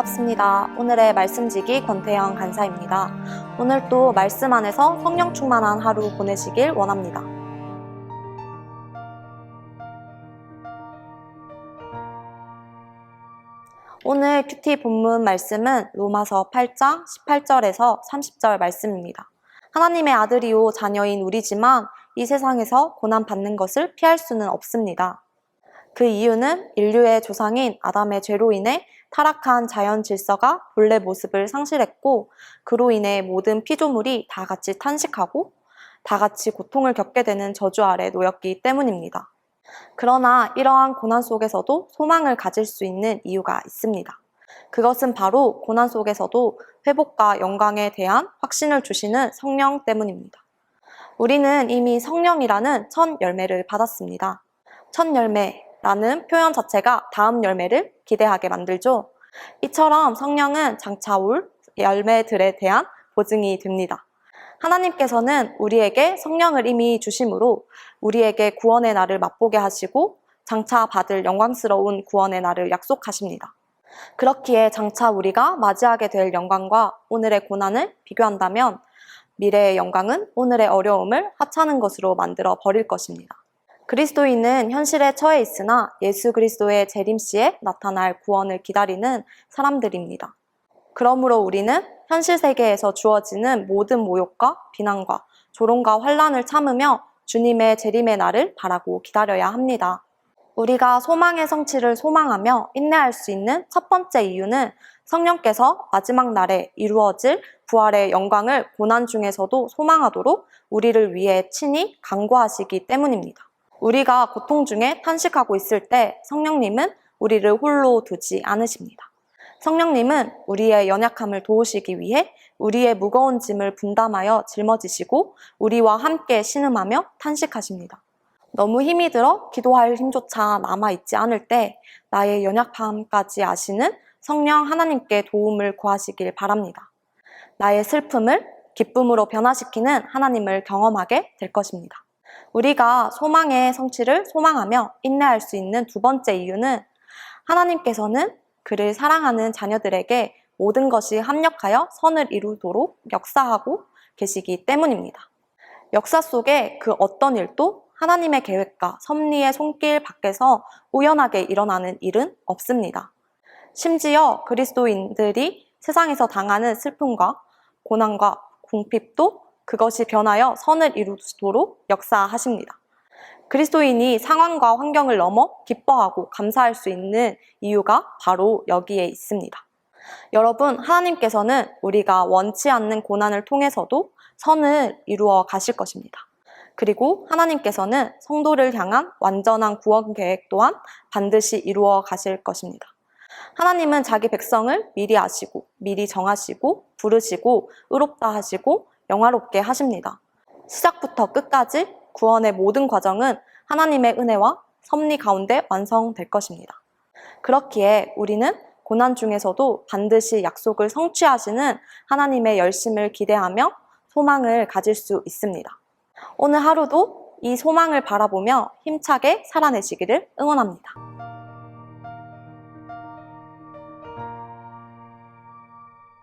반갑습니다. 오늘의 말씀지기 권태영 간사입니다. 오늘 또 말씀 안에서 성령 충만한 하루 보내시길 원합니다. 오늘 큐티 본문 말씀은 로마서 8장 18절에서 30절 말씀입니다. 하나님의 아들이요 자녀인 우리지만 이 세상에서 고난받는 것을 피할 수는 없습니다. 그 이유는 인류의 조상인 아담의 죄로 인해 타락한 자연 질서가 본래 모습을 상실했고 그로 인해 모든 피조물이 다 같이 탄식하고 다 같이 고통을 겪게 되는 저주 아래 놓였기 때문입니다. 그러나 이러한 고난 속에서도 소망을 가질 수 있는 이유가 있습니다. 그것은 바로 고난 속에서도 회복과 영광에 대한 확신을 주시는 성령 때문입니다. 우리는 이미 성령이라는 첫 열매를 받았습니다. 첫 열매 라는 표현 자체가 다음 열매를 기대하게 만들죠. 이처럼 성령은 장차 올 열매들에 대한 보증이 됩니다. 하나님께서는 우리에게 성령을 이미 주심으로 우리에게 구원의 날을 맛보게 하시고 장차 받을 영광스러운 구원의 날을 약속하십니다. 그렇기에 장차 우리가 맞이하게 될 영광과 오늘의 고난을 비교한다면 미래의 영광은 오늘의 어려움을 하찮은 것으로 만들어 버릴 것입니다. 그리스도인은 현실에 처해 있으나 예수 그리스도의 재림시에 나타날 구원을 기다리는 사람들입니다. 그러므로 우리는 현실 세계에서 주어지는 모든 모욕과 비난과 조롱과 환란을 참으며 주님의 재림의 날을 바라고 기다려야 합니다. 우리가 소망의 성취를 소망하며 인내할 수 있는 첫 번째 이유는 성령께서 마지막 날에 이루어질 부활의 영광을 고난 중에서도 소망하도록 우리를 위해 친히 강구하시기 때문입니다. 우리가 고통 중에 탄식하고 있을 때 성령님은 우리를 홀로 두지 않으십니다. 성령님은 우리의 연약함을 도우시기 위해 우리의 무거운 짐을 분담하여 짊어지시고 우리와 함께 신음하며 탄식하십니다. 너무 힘이 들어 기도할 힘조차 남아있지 않을 때 나의 연약함까지 아시는 성령 하나님께 도움을 구하시길 바랍니다. 나의 슬픔을 기쁨으로 변화시키는 하나님을 경험하게 될 것입니다. 우리가 소망의 성취를 소망하며 인내할 수 있는 두 번째 이유는 하나님께서는 그를 사랑하는 자녀들에게 모든 것이 합력하여 선을 이루도록 역사하고 계시기 때문입니다. 역사 속에 그 어떤 일도 하나님의 계획과 섭리의 손길 밖에서 우연하게 일어나는 일은 없습니다. 심지어 그리스도인들이 세상에서 당하는 슬픔과 고난과 궁핍도 그것이 변하여 선을 이루도록 역사하십니다. 그리스도인이 상황과 환경을 넘어 기뻐하고 감사할 수 있는 이유가 바로 여기에 있습니다. 여러분, 하나님께서는 우리가 원치 않는 고난을 통해서도 선을 이루어 가실 것입니다. 그리고 하나님께서는 성도를 향한 완전한 구원 계획 또한 반드시 이루어 가실 것입니다. 하나님은 자기 백성을 미리 아시고, 미리 정하시고, 부르시고, 의롭다 하시고, 영화롭게 하십니다. 시작부터 끝까지 구원의 모든 과정은 하나님의 은혜와 섭리 가운데 완성될 것입니다. 그렇기에 우리는 고난 중에서도 반드시 약속을 성취하시는 하나님의 열심을 기대하며 소망을 가질 수 있습니다. 오늘 하루도 이 소망을 바라보며 힘차게 살아내시기를 응원합니다.